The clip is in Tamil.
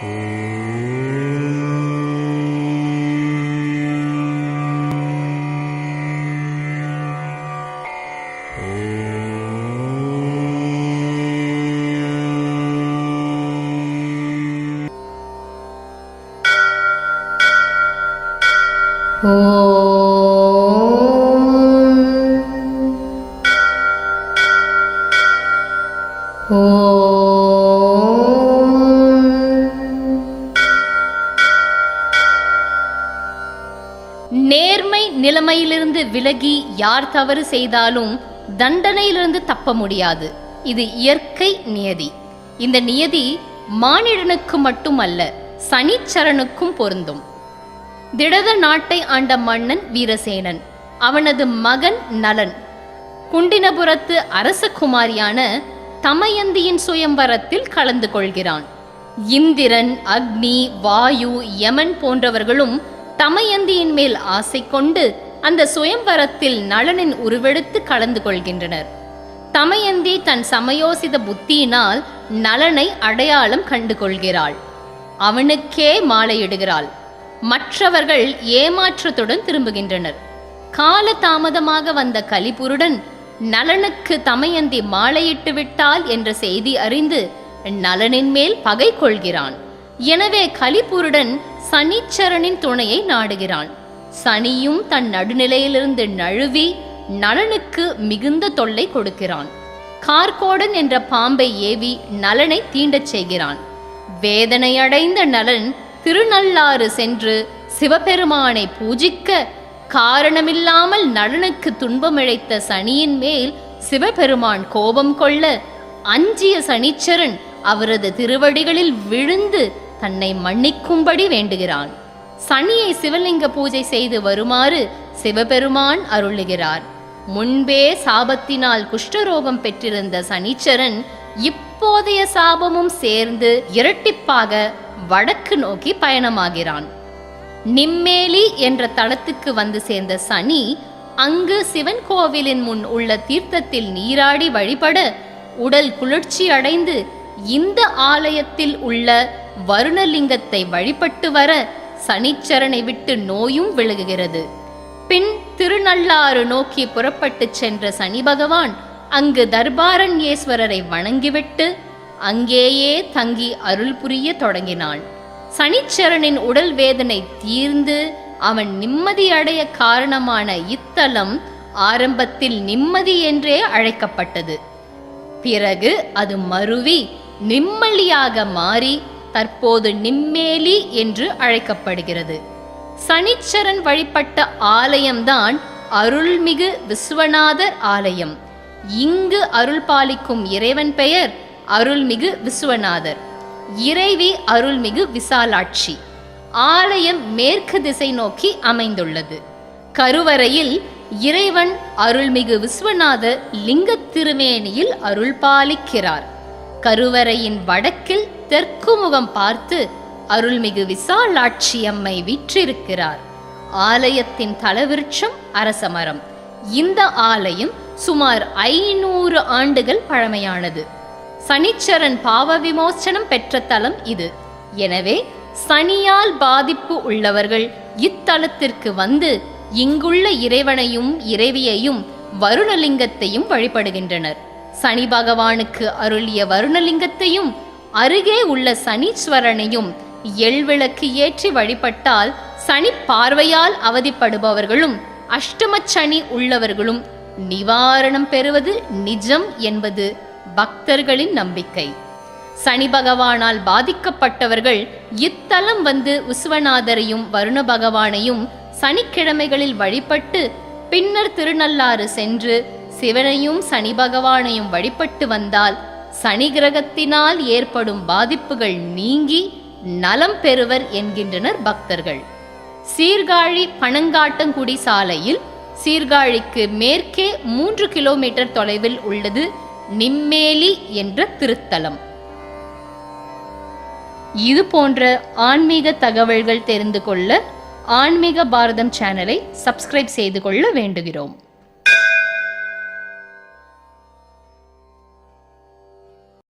오. விலகி யார் தவறு செய்தாலும் தண்டனையிலிருந்து தப்ப முடியாது. இது இயற்கை நியதி. இந்த நியதி மானிடனுக்கு மட்டுமல்ல சனிச்சரனுக்கும் பொருந்தும். திடத நாட்டை ஆண்ட மன்னன் வீரசேனன். அவனது மகன் நலன். குண்டினபுரத்து அரசகுமாரியான தமயந்தியின் சுயம்பரத்தில் கலந்து கொள்கிறான். இந்திரன் அக்னி வாயு யமன் போன்றவர்களும் தமயந்தியின் மேல் ஆசை கொண்டு அந்த சுயம்பரத்தில் நலனின் உருவெடுத்து கலந்து கொள்கின்றனர். தமயந்தி தன் சமயோசித புத்தியினால் நலனை அடையாளம் கண்டு கொள்கிறாள். அவனுக்கே மாலையிடுகிறாள் மற்றவர்கள் ஏமாற்றத்துடன் திரும்புகின்றனர். கால தாமதமாக வந்த கலிபுருடன் நலனுக்கு தமயந்தி மாலையிட்டு விட்டாள் என்ற செய்தி அறிந்து நலனின் மேல் பகை கொள்கிறான். எனவே கலிபுருடன் சனிச்சரனின் துணையை நாடுகிறான். சனியும் தன் நடுநிலையிலிருந்து நழுவி நலனுக்கு மிகுந்த தொல்லை கொடுக்கிறான். கார்கோடன் என்ற பாம்பை ஏவி நலனை தீண்டச் செய்கிறான். வேதனையடைந்த நலன் திருநள்ளாறு சென்று சிவபெருமானை பூஜிக்க காரணமில்லாமல் நலனுக்கு துன்பமிழைத்த சனியின் மேல் சிவபெருமான் கோபம் கொள்ள அஞ்சிய சனிச்சரன் அவரது திருவடிகளில் விழுந்து தன்னை மன்னிக்கும்படி வேண்டுகிறான். சனியை சிவலிங்க பூஜை செய்து வருமாறு சிவபெருமான் அருளுகிறார். முன்பே சாபத்தினால் குஷ்டரோகம் பெற்றிருந்த சனிச்சரன் இப்போதைய சாபமும் சேர்ந்து இரட்டிப்பாக வடக்கு நோக்கி பயணமாகிறான். நிம்மேலி என்ற தளத்துக்கு வந்து சேர்ந்த சனி அங்கு சிவன் கோவிலின் முன் உள்ள தீர்த்தத்தில் நீராடி வழிபட உடல் குளிர்ச்சி அடைந்து இந்த ஆலயத்தில் உள்ள வருணலிங்கத்தை வழிபட்டு வர சனிச்சரனை விட்டு நோயும் விலகுகிறது. பின் திருநள்ளாறு நோக்கி புறப்பட்டுச் சென்ற சனி பகவான் அங்கு தர்பாரண்யேஸ்வரரை வணங்கிவிட்டு அங்கேயே தங்கி அருள் புரிய தொடங்கினான். சனிச்சரனின் உடல் வேதனை தீர்ந்து அவன் நிம்மதியடைய காரணமான இத்தலம் ஆரம்பத்தில் நிம்மதி என்றே அழைக்கப்பட்டது. பிறகு அது மருவி நிம்மலியாக மாறி தற்போது நிம்மேலி என்று அழைக்கப்படுகிறது. சனிச்சரன் வழிபட்ட ஆலயம்தான் அருள்மிகு விஸ்வநாதர் ஆலயம். இங்கு அருள் பாலிக்கும் இறைவன் பெயர் அருள்மிகு விஸ்வநாதர். இறைவி அருள்மிகு விசாலாட்சி. ஆலயம் மேற்கு திசை நோக்கி அமைந்துள்ளது. கருவறையில் இறைவன் அருள்மிகு விஸ்வநாதர் லிங்க திருமேனியில் அருள் பாலிக்கிறார். கருவறையின் வடக்கில் தெற்கு முகம் பார்த்து அருள்மிகு விசாலாட்சி அம்மை வீற்றிருக்கிறார். ஆலயத்தின் தலவிருட்சம் அரசமரம். இந்த ஆலயம் சுமார் ஐநூறு ஆண்டுகள் பழமையானது. சனிச்சரன் பாவ விமோசனம் பெற்ற தலம் இது. எனவே சனியால் பாதிப்பு உள்ளவர்கள் இத்தலத்திற்கு வந்து இங்குள்ள இறைவனையும் இறைவியையும் வருணலிங்கத்தையும் வழிபடுகின்றனர். சனி பகவானுக்கு அருளிய வருணலிங்கத்தையும் அருகே உள்ள சனீஸ்வரனையும் எள்விளக்கு ஏற்றி வழிபட்டால் சனி பார்வையால் அவதிப்படுபவர்களும் அஷ்டமச் சனி உள்ளவர்களும் நிவாரணம் பெறுவது நிஜம் என்பது பக்தர்களின் நம்பிக்கை. சனி பகவானால் பாதிக்கப்பட்டவர்கள் இத்தலம் வந்து விஸ்வநாதரையும் வருண பகவானையும் சனிக்கிழமைகளில் வழிபட்டு பின்னர் திருநள்ளாறு சென்று சிவனையும் சனி பகவானையும் வழிபட்டு வந்தால் சனி கிரகத்தினால் ஏற்படும் பாதிப்புகள் நீங்கி நலம் பெறுவர் என்கின்றனர் பக்தர்கள். சீர்காழி பனங்காட்டங்குடி சாலையில் சீர்காழிக்கு மேற்கே மூன்று கிலோமீட்டர் தொலைவில் உள்ளது நிம்மேலி என்ற திருத்தலம். இது போன்ற ஆன்மீக தகவல்கள் தெரிந்து கொள்ள ஆன்மீக பாரதம் சேனலை சப்ஸ்கிரைப் செய்து கொள்ள வேண்டுகிறோம்.